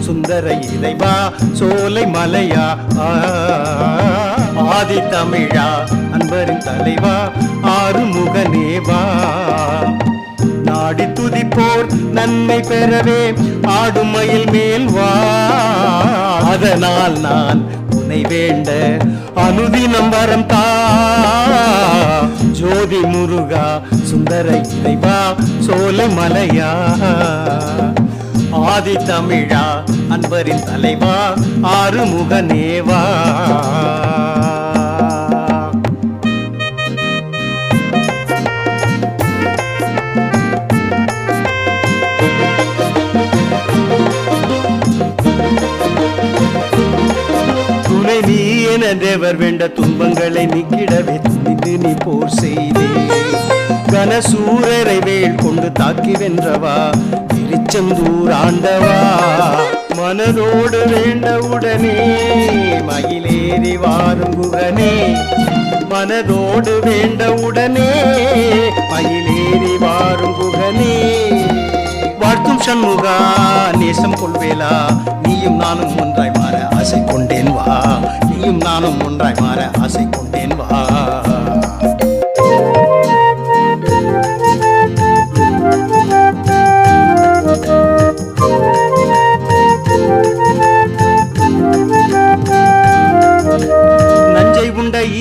சுந்தர இறைவா சோலை மலையா ஆ, ஆதி தமிழா அன்பரின் தலைவா ஆறுமுகனேவா நாடி துதிப்போர் நன்மை பெறவே ஆடுமையில் மேல் வா. அதனால் நான் உன்னை வேண்ட அனுதினம் வரம் தா. ஜோதி முருகா சுந்தர இறைவா சோலை மலையா. ஆதி தமிழா அன்பரின் தலைவா ஆறுமுக நேவா தேவர் வேண்ட துன்பங்களை நீக்கிடவே துணிந்து நீ போர் செய்தே. கனசூரரை வேல் கொண்டு தாக்கி வென்றவா திருச்செந்தூர் ஆண்டவா மனதோடு வேண்ட உடனே மயிலேறி வாருங்குகனே மனதோடு வேண்ட உடனே மயிலேறி வாருங்குகனே வாழ்த்தும் சண்முகா நேசம் கொள்வேலா நீயும் நானும் ஒன்றாய் மாற ஆசை கொண்டேன் வா. நீயும் நானும் ஒன்றாய் மாற ஆசை கொண்டேன் வா.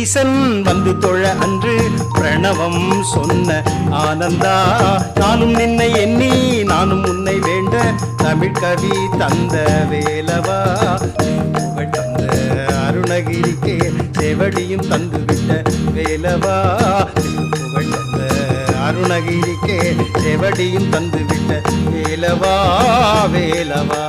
ஈசன் வந்து தொழ அன்று பிரணவம் சொன்ன ஆனந்தா நானும் நின்னை எண்ணி நானும் உன்னை வேண்ட தமிழ் கவி தந்த வேலவா? தந்த அருணகிரிக்கே செவடியும் தந்து விட்ட வேலவா? தந்த அருணகிரிக்கே செவடியும் தந்து விட்ட வேலவா? வேலவா?